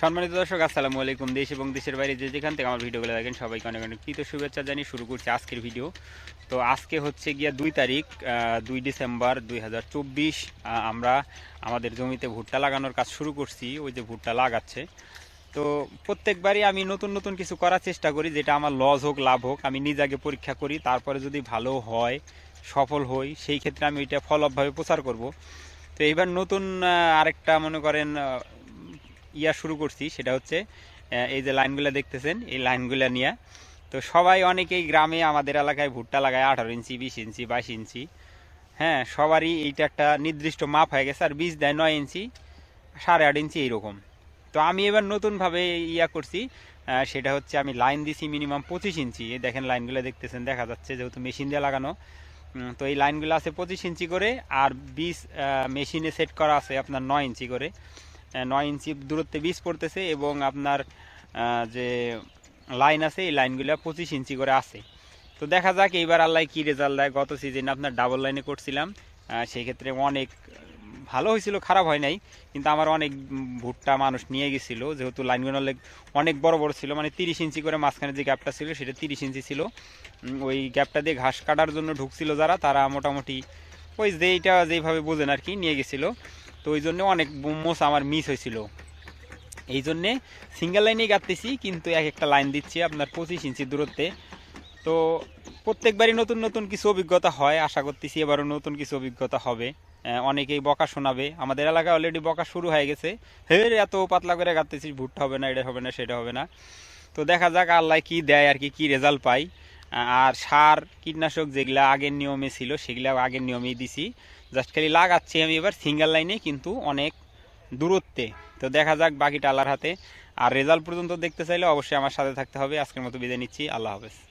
সম্মানিত দর্শক, আসসালামু আলাইকুম। দেশ এবং দেশের বাইরে যে যেখান থেকে আমার ভিডিওগুলো দেখেন, সবাইকে অনেক অনেক কৃত শুভেচ্ছা জানিয়ে শুরু করছি আজকের ভিডিও। তো আজকে হচ্ছে গিয়া দুই তারিখ দুই ডিসেম্বর দুই হাজার চব্বিশ আমরা আমাদের জমিতে ভুট্টা লাগানোর কাজ শুরু করছি, ওই যে ভুট্টা লাগাচ্ছে। তো প্রত্যেকবারই আমি নতুন নতুন কিছু করার চেষ্টা করি, যেটা আমার লস হোক, লাভ হোক, আমি নিজ আগে পরীক্ষা করি, তারপরে যদি ভালো হয়, সফল হই, সেই ক্ষেত্রে আমি এটা ফলভাবে প্রচার করব। তো এইবার নতুন আরেকটা মনে করেন ইয়া শুরু করছি, সেটা হচ্ছে এই যে লাইনগুলো দেখতেছেন, এই লাইনগুলো নিয়ে। তো সবাই অনেকেই গ্রামে আমাদের এলাকায় ভুট্টা লাগায়, আঠারো ইঞ্চি, বিশ ইঞ্চি, বাইশ ইঞ্চি। হ্যাঁ সবারই এইটা একটা নির্দিষ্ট মাপ হয়ে গেছে, আর বীজ দেয় নয় ইঞ্চি, সাড়ে আট ইঞ্চি এইরকম। তো আমি এবার নতুনভাবে ইয়া করছি সেটা হচ্ছে আমি লাইন দিছি মিনিমাম পঁচিশ ইঞ্চি। এই দেখেন লাইনগুলো দেখতেছেন, দেখা যাচ্ছে যেহেতু মেশিন দিয়ে লাগানো। তো এই লাইনগুলো আছে পঁচিশ ইঞ্চি করে, আর বীজ মেশিনে সেট করা আছে আপনার নয় ইঞ্চি করে। নয় ইঞ্চি দূরত্বে বীজ পড়তেছে এবং আপনার যে লাইন আছে, এই লাইনগুলো পঁচিশ ইঞ্চি করে আছে। তো দেখা যাক, এইবার আল্লাহ কি রেজাল্ট দেয়। গত সিজনে আপনার ডাবল লাইনে করছিলাম। সেই ক্ষেত্রে অনেক ভালো হয়েছিল, খারাপ হয় নাই। কিন্তু আমার অনেক ভুট্টা মানুষ নিয়ে গেছিল। যেহেতু লাইনগুলো অনেক অনেক বড় বড় ছিল। মানে তিরিশ ইঞ্চি করে মাঝখানে যে গ্যাপটা ছিল, সেটা তিরিশ ইঞ্চি ছিল। ওই গ্যাপটা দিয়ে ঘাস কাটার জন্য ঢুকছিল যারা। তারা মোটামুটি ওই যেইটা যেইভাবে বোঝেন আর কি, নিয়ে গেছিল। তো ওই জন্য অনেক মোষ আমার মিস হয়েছিল। এই জন্যে সিঙ্গেল লাইনেই গাঁথতেছি, কিন্তু এক একটা লাইন দিচ্ছি আপনার পঁচিশ ইঞ্চি দূরত্বে। তো প্রত্যেকবারই নতুন নতুন কিছু অভিজ্ঞতা হয়, আশা করতেছি এবারও নতুন কিছু অভিজ্ঞতা হবে। অনেকেই বকা শোনাবে। আমাদের এলাকায় অলরেডি বকা শুরু হয়ে গেছে। হে এত পাতলা করে গাঁথতেছিস, ভুট্টা হবে না, এটা হবে না, সেটা হবে না। তো দেখা যাক আল্লাহ কি দেয় আর কি কি রেজাল্ট পাই। আর সার, কীটনাশক যেগুলো আগের নিয়মে ছিল, সেগুলো আগের নিয়মেই দিছি। জাস্ট খালি লাগাচ্ছি আমি এবার সিঙ্গেল লাইনে কিন্তু অনেক দূরত্বে। তো দেখা যাক বাকিটা আল্লাহর হাতে। আর রেজাল্ট পর্যন্ত দেখতে চাইলে অবশ্যই আমার সাথে থাকতে হবে। আজকের মতো বিদায় নিচ্ছি। আল্লাহ হাফেজ।